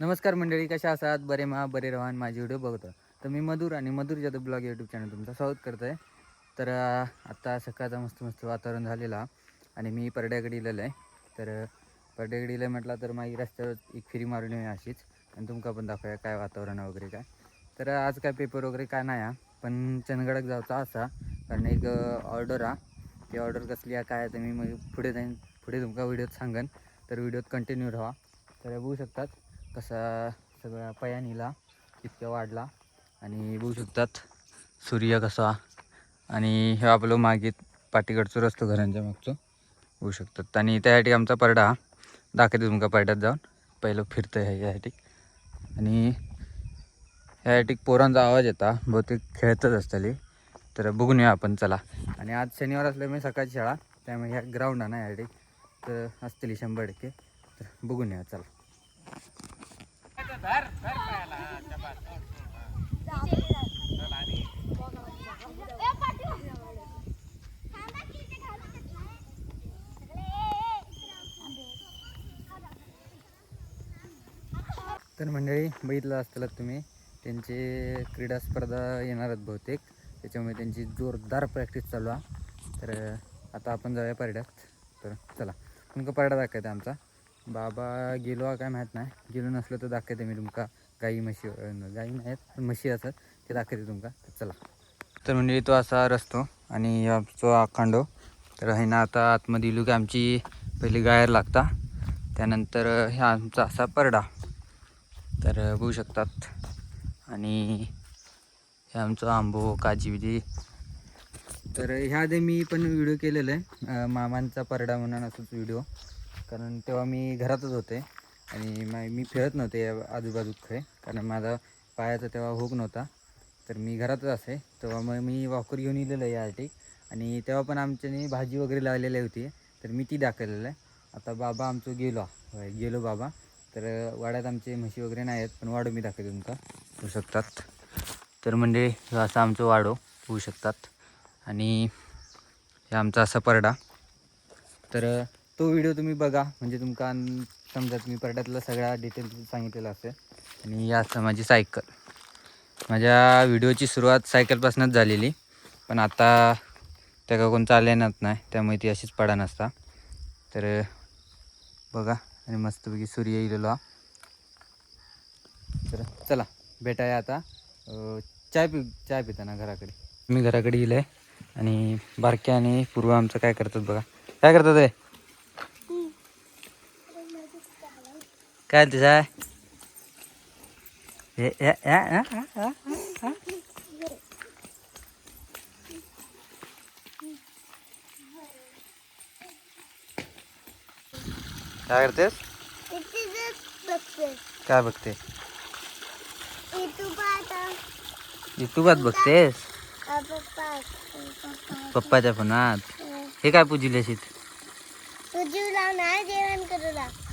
नमस्कार मंडळी कशा आहात बरे महा बरे रहा आणि माझे व्हिडिओ बघतो. तर मी मधुर आणि Madhur Jadhav blog YouTube channel तुमचं स्वागत करतो आहे तर आत्ता सकाळचा मस्त मस्त वातावरण झालेला आणि मी परड्याकडे इलेलं आहे. तर परड्याकडे इलं म्हटलं तर माझी रस्त्यावर एक फिरी मारून येऊ अशीच. आणि तुमका पण दाखवूया काय वातावरण वगैरे काय. तर आज काय पेपर वगैरे काय नाही हा. पण चंदगडाक जाऊचा असा कारण एक ऑर्डर हा. ती ऑर्डर कसली आहे काय तर मी मग पुढे जाईन पुढे तुमका व्हिडिओत सांगन. तर व्हिडिओत कंटिन्यू राहा. तर बघू शकतात. कसा सगळा पयानीला इतक्या वाढला. आणि बघू शकतात सूर्य कसा. आणि हे आपलं मागे पाठीकडचं रस्तो घरांच्या मागचं. होऊ शकतात. आणि त्यासाठी आमचा परडा दाखवते तुमका परड्यात जाऊन. पहिलं फिरतं आहे यासाठी. आणि ह्यासाठी पोरांचा आवाज येता. बहुतेक खेळतच असतली तर बघून येऊ आपण चला. आणि आज शनिवार असल्यामुळे सकाळची शाळा. त्यामुळे ह्या ग्राउंड आहे ना ह्यासाठी तर असतील शंभर टक्के. तर बघून या चला. तर मंडळी बघितलं असताल तुम्ही त्यांचे क्रीडा स्पर्धा येणार आहेत बहुतेक. त्याच्यामुळे त्यांची जोरदार प्रॅक्टिस चालू आहे. तर आता आपण जाऊया पारड्यात तर चला. तुमका पारडा दाखवते आमचा. बाबा गेलो काय माहीत नाही. गेलो नसलो तर दाखवते मी तुमका. गाई म्हशी गाई नाहीत पण म्हशी असतात ते दाखवते तुमका. तर चला. तर म्हणजे तो असा रस्तो आणि आमचो आखांडो तर हे ना आता आतमध्ये इलू की आमची पहिली गायर लागता. त्यानंतर ह्या आमचा असा परडा. तर बघू शकतात. आणि हे आमचं आंबो काजी बिजी. तर ह्या आधी मी पण व्हिडिओ केलेला आहे. मामांचा परडा म्हणून असंच व्हिडिओ. कारण तेव्हा मी घरातच होते आणि मा- मी फिरत नव्हते आजूबाजू आजूबाजूत खय कारण माझा पायाचा तेव्हा होक नव्हता. तर मी घरातच असे. तेव्हा मग मी वॉकर घेऊन इलेलं आहे आर्टिक आणि तेव्हा पण आमच्याने भाजी वगैरे लावलेली होती. तर मी ती दाखवलेलं. आहे आता बाबा आमचं गेलो. गेलो बाबा. तर वाड्यात आमचे म्हशी वगैरे नाही आहेत पण वाडो मी दाखवते तुमका. होऊ शकतात. तर म्हणजे हे असं आमचं वाडो होऊ शकतात. आणि हे आमचा असा परडा. तर तो व्हिडिओ तुम्ही बघा. म्हणजे तुमका समजा तुम्ही परड्यातला सगळा डिटेल सांगितलेला असेल. आणि ही असं माझी सायकल. माझ्या व्हिडिओची सुरुवात सायकलपासूनच झालेली. पण आता त्या का कोण चालण्यात नाही. त्यामुळे ती अशीच पडा नसता. तर बघा. आणि मस्तपैकी सूर्य इलेलो हा तर चला भेटाया आता. चाय पि चाय पिताना घराकडे. मी घराकडे येईल आणि बारक्या आणि पूर्व आमचं काय करतात बघा. काय करतात ते काय ते चाय हे काय करतेस? काय बघते? युट्यूबात बघतेस? पप्पाच्या फोनात. हे काय पूजिले शीत जीव लावणार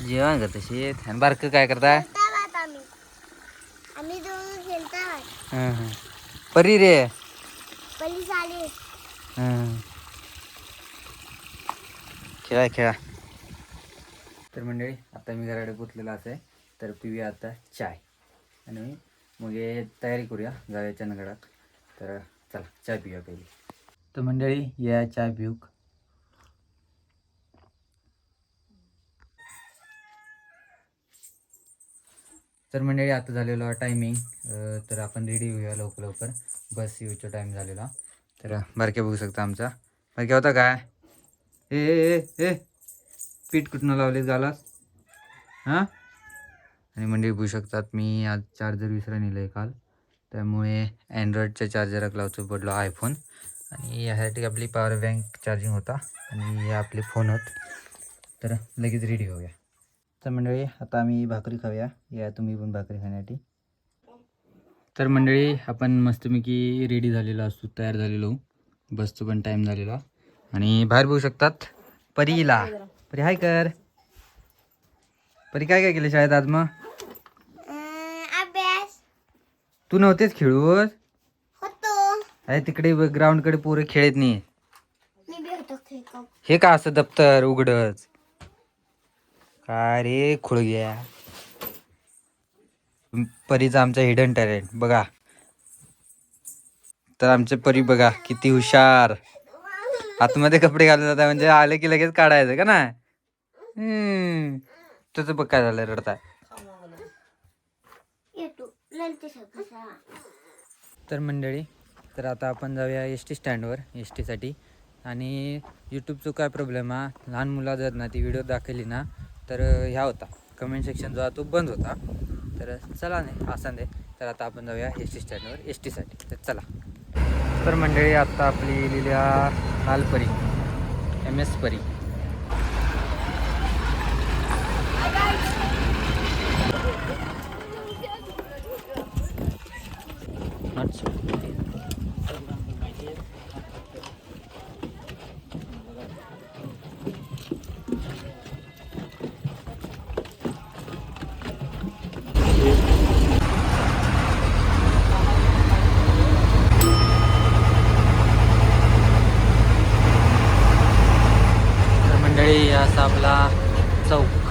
जेवण करते शीत. आणि बारकं काय करता? खेळतात आम्ही. आम्ही दोघं खेळतात हं, हं. परी रे. पहिली साली. हं. खेळा खेळा. तर मंडळी आता मी घराकडे पोचलेला आहे. तर पिऊया आता चाय. आणि मग हे तयारी करूया जाऊया चंदगडात तर चला चाय पिऊया पहिली. तर मंडळी या चाय पिऊक तर मंडळी आता झालेलो टायमिंग तर आपण रेडी होऊया लवकर लवकर. बस येऊचा टाईम झालेला. तर बारक्या बघू शकता आमचा. बारक्या होता काय? ए ए ए, पीठ कुठनं लावलेस गालास? हां? आणि मंडळी बघू शकतात मी आज चार्जर विसरा नेलं आहे काल. त्यामुळे अँड्रॉइडच्या चार्जराक लावतो पडलो आयफोन आणि यासाठी आपली पॉवर बँक चार्जिंग होता. आणि हे आपले फोन होत. तर लगेच रेडी होऊया. तर मंडळी आता आम्ही भाकरी खाऊया. या तुम्ही पण भाकरी खाण्यासाठी. तर मंडळी आपण मस्तपैकी रेडी झालेलो असतो तयार झालेलो. बसचं पण टाईम झालेला. आणि बाहेर बघू शकतात परीला परी हाय कर. परी काय काय केलं शाळेत आज मग? तू नव्हतेच खेळूस होतो. अरे तिकडे ग्राउंडकडे पोरं खेळत नाही खेळ हे का असं दप्तर उघडच? काय रे खुळग्या? परीचा आमचा हिडन टॅलेंट बघा. तर आमचे परी बघा किती हुशार. आतमध्ये कपडे घालून जातात म्हणजे आले की लगेच काढायचं का ना हम्म. तुझं बघ काय झालं रडताय. तर मंडळी तर आता आपण जाऊया एस टी स्टँडवर एस टीसाठी आणि यूट्यूबचा काय प्रॉब्लेम हा? लहान मुलं जर ना ती व्हिडिओ दाखवली ना. तर ह्या होता. कमेंट सेक्शन जो आहे तो बंद होता. तर चला नाही असा नाही तर आता आपण जाऊया एस टी स्टँडवर एस टीसाठी तर चला. तर मंडळी आत्ता आपली लिहिल्या लालपरी एम एस परी. आपला चौक.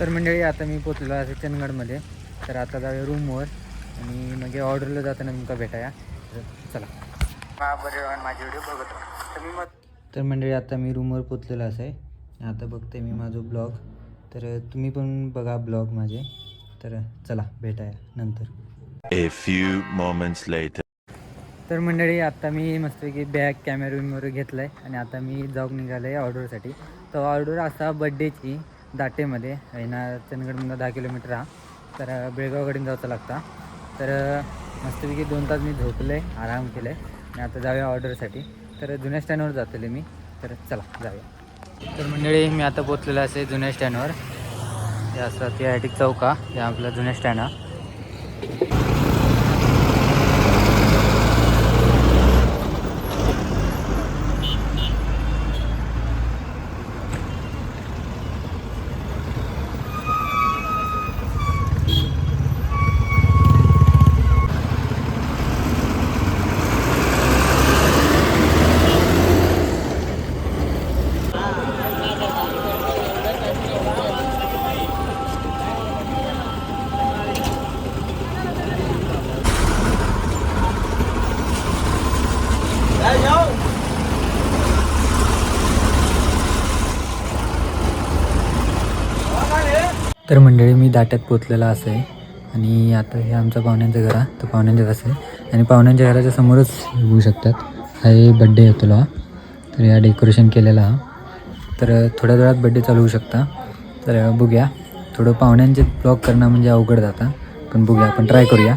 तर मंडळी आता मी पोचलो आहे चंदगडमध्ये. तर आता जाऊया रूमवर आणि मग ऑर्डरला जाताना तुमका भेटाया. तर चला. माझे व्हिडिओ बघत तर मी मग तर मंडळी आता मी रूमवर पोचलेलो असं आहे. आता बघते मी माझं ब्लॉग. तर तुम्ही पण बघा ब्लॉग माझे. तर चला भेटाया नंतर. A few moments later. तर मंडळी आता मी मस्तपैकी बॅग कॅमेरा वगैरे घेतला आहे आणि आता मी जाऊन निघालो आहे ऑर्डरसाठी. तो ऑर्डर असा बड्डेची दाटेमध्ये. ना चंदगडमधून दहा किलोमीटर हा. तर बेळगावकडून जायचं लागता. तर मस्तपैकी दोन तास मी झोपलं आहे आराम केलं आहे आणि आता जाऊया ऑर्डरसाठी. तर जुन्या स्टँडवर जातले मी. तर चला जाऊया. तर मंडळी मी आता पोचलेलं असे जुन्या स्टँडवर हे असं ते आय टी चौका हे आपला जुन्या स्टँड हा तर मंडळी मी दाट्यात पोचलेला असं आहे आणि आता हे आमचं पाहुण्यांचं घर आहे तर पाहुण्यांचं असं आहे. आणि पाहुण्यांच्या घराच्या समोरच होऊ शकतात. हा हे बड्डे आहे तुला. तर या डेकोरेशन केलेला हा. तर थोड्या वेळात बड्डे चालू होऊ शकता. तर बघूया. थोडं पाहुण्यांचे ब्लॉग करणं म्हणजे अवघड जाता. पण बघूया आपण ट्राय करूया.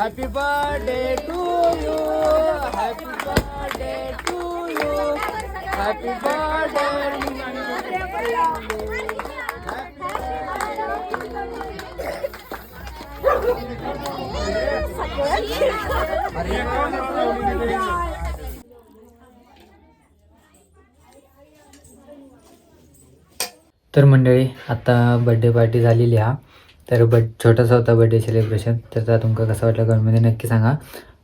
Happy birthday to you happy birthday to you happy birthday तर मंडळी आता बड्डे पार्टी झालेली हा. तर बट छोटासा होता बड्डे सेलिब्रेशन तर त्या तुमका कसं वाटलं कमेंटमध्ये म्हणजे नक्की सांगा.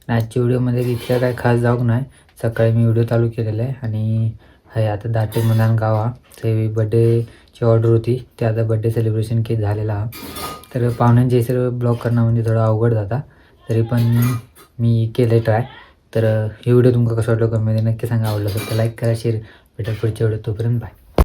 आणि आजच्या व्हिडिओमध्ये इतक्या काय खास जाऊक नाही. सकाळी मी व्हिडिओ चालू केलेला आहे आणि हे आता दाटे मदान गाव हा. ते बड्डेची ऑर्डर होती. ते आता बड्डे सेलिब्रेशन केक झालेला हा. तर पाहुण्यांचे सर्व ब्लॉग करणं म्हणजे थोडं अवघड जाता तरी पण मी केलं ट्राय तर हे व्हिडिओ तुमका कसं वाटलं कमेंटमध्ये म्हणजे नक्की सांगा. आवडलं तर लाईक करा शेअर भेटा पुढच्या व्हिडिओ तोपर्यंत बाय